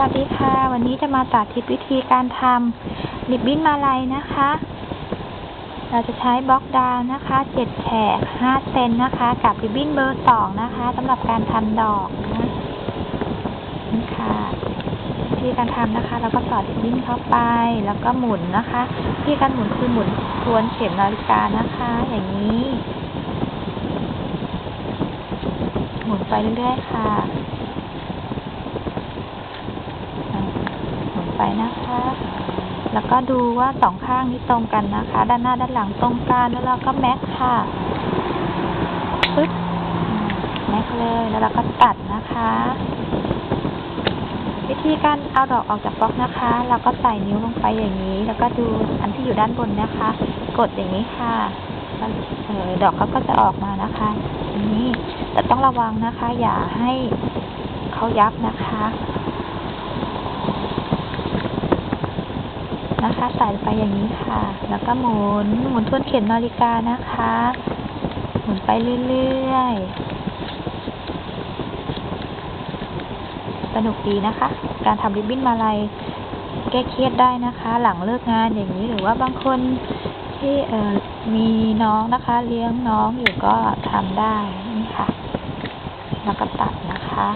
วัสดีค่ะ วันนี้จะมาสาธิตวิธีการทำริบบิ้นมาลัยนะคะ เราจะใช้บล็อกดาวน์นะคะเจ็ดแฉกห้าเซนนะคะ กับริบบิ้นเบอร์สองนะคะสำหรับการทำดอกนะนี่ค่ะวิธีการทำนะคะ เราก็สอดริบบิ้นเข้าไป แล้วก็หมุนนะคะวิธีการหมุนคือหมุนทวนเข็มนาฬิกานะคะ อย่างนี้ หมุนไปเรื่อยๆค่ะ หมุน ไปนะคะ แล้วก็ดูว่าสองข้างนี้ตรงกันนะคะ ด้านหน้าด้านหลังตรงกันแล้วเราก็แม็กค่ะปึ๊บแม็กเลยแล้วเราก็ตัดนะคะ วิธีการเอาดอกออกจากบล็อกนะคะ เราก็ใส่นิ้วลงไปอย่างนี้ แล้วก็ดูอันที่อยู่ด้านบนนะคะ กดอย่างนี้ค่ะเออดอกเขาก็จะออกมานะคะนี้แต่ต้องระวังนะคะ อย่าให้เขายับนะคะ นะคะใส่ไปอย่างนี้ค่ะ แล้วก็หมุนหมุนทวนเข็มนาฬิกานะคะ หมุนไปเรื่อยๆ สนุกดีนะคะ การทำริบบิ้นมาลัยแก้เครียดได้นะคะ หลังเลิกงานอย่างนี้หรือว่าบางคนที่เอ่อมีน้องนะคะ เลี้ยงน้องอยู่ก็ทำได้นี่ค่ะ แล้วก็ตัดนะคะ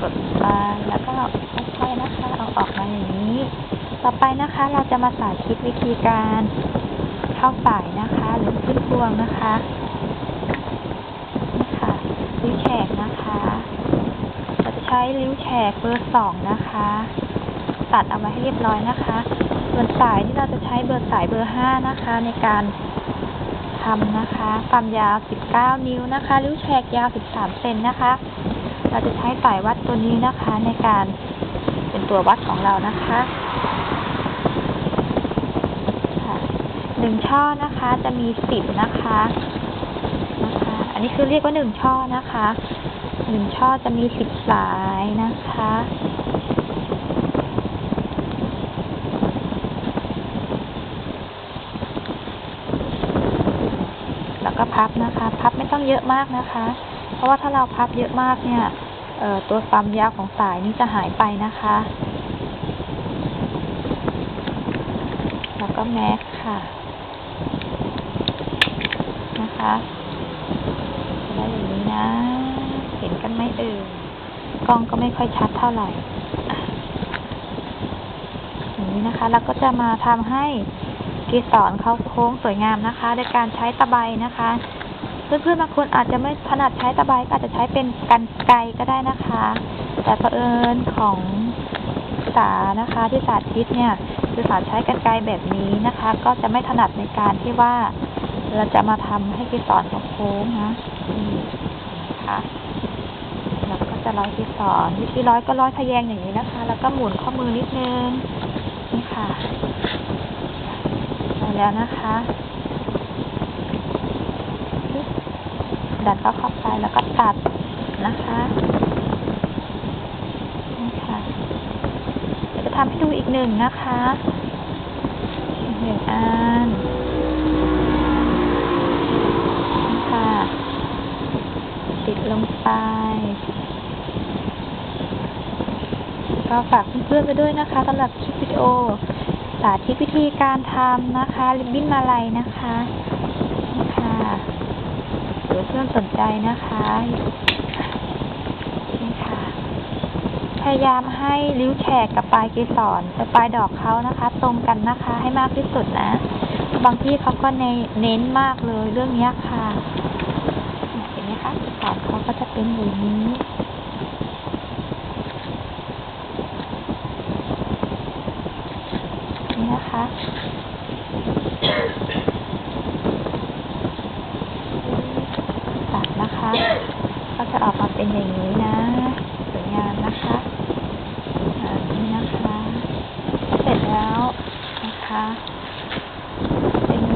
กดไปแล้วก็ค่อยๆนะคะ เอาออกมาอย่างนี้ ต่อไปนะคะ เราจะมาสาธิตวิธีการเข้าสายนะคะ หรือขึ้นพวงนะคะนี่ค่ะริ้วแฉกนะคะเราจะใช้ริ้วแฉกเบอร์สองนะคะ ตัดเอาไว้ให้เรียบร้อยนะคะ ส่วนสายที่เราจะใช้เบอร์สายเบอร์ห้านะคะ ในการทำนะคะ ความยาว 19 นิ้วนะคะริ้วแฉกยาว 13 เซนนะคะ เราจะใช้สายวัดตัวนี้นะคะในการ เป็นตัววัดของเรานะคะหนึ่งช่อนะคะจะมีสิบนะคะนะคะ อันนี้คือเรียกว่าหนึ่งช่อนะคะหนึ่งช่อจะมีสิบสายนะคะแล้วก็พับนะคะ พับไม่ต้องเยอะมากนะคะ เพราะว่าถ้าเราพับเยอะมากเนี่ย ตัวความยาวของสายนี้จะหายไปนะคะ แล้วก็แม็กค่ะ นะคะได้อย่างนี้นะ เห็นกันไหมเอ่ยกล้องก็ไม่ค่อยชัดเท่าไหร่อย่างนี้นะคะ แล้วก็จะมาทำให้เกสรเขาโค้งสวยงามนะคะโดยการใช้ตะไบนะคะ เพื่อนๆบางคนอาจจะไม่ถนัดใช้ตะไบก็อาจจะใช้เป็นกันไกก็ได้นะคะ แต่เผอิญของสานะคะที่สาธิตเนี่ยคือสาใช้กันไกแบบนี้นะคะ ก็จะไม่ถนัดในการที่ว่าเราจะมาทำให้เกสรเขาโค้งนะนี่นะคะแล้วก็จะร้อยเกสรวิธีร้อยก็ร้อยทะแยงอย่างนี้นะคะ แล้วก็หมุนข้อมือนิดนึงนี่ค่ะได้แล้วนะคะ ดันเข้าเข้าไปแล้วก็ตัดนะคะนี่ค่ะเดี๋ยวจะทำให้ดูอีกหนึ่งนะคะอีกหนึ่งอันนี่ค่ะติดลงไปก็ฝากเพื่อนๆไปด้วยนะคะสำหรับคลิปวิดีโอ สาธิตวิธีการทำนะคะ ริบบิ้นมาลัยนะคะนี่ค่ะ หรือเพื่อนสนใจนะคะนี่ค่ะ พยายามให้ริ้วแฉกกับปลายเกสรกับปลายดอกเขานะคะ ตรงกันนะคะ ให้มากที่สุดนะ บางที่เขาก็ในเน้นมากเลยเรื่องนี้ค่ะ เห็นไหมคะเกสรเขาก็จะเป็นอย่างนี้นะคะ ตัดนะคะ ก็จะออกมา เป็นอย่างนี้นะ สวยงามนะคะอ่านี่นะคะ เสร็จแล้วนะคะ เป็นอ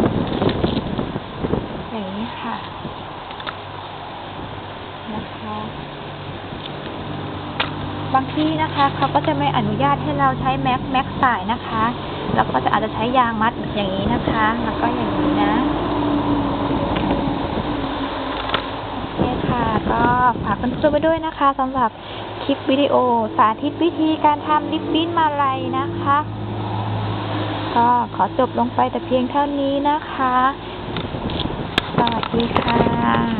ย่างนี้ค่ะ นะคะ บางที่นะคะเขาก็จะไม่อนุญาตให้เราใช้แม็กแม็กสายนะคะแล้วก็จะอาจจะใช้ยางมัดอย่างนี้นะคะ แล้วก็อย่างนี้นะ ก็ฝากเพื่อนๆไปด้วยนะคะสำหรับคลิปวิดีโอสาธิตวิธีการทำลิปบิ้นมาลัยนะคะ ก็ขอจบลงไปแต่เพียงเท่านี้นะคะ สวัสดีค่ะ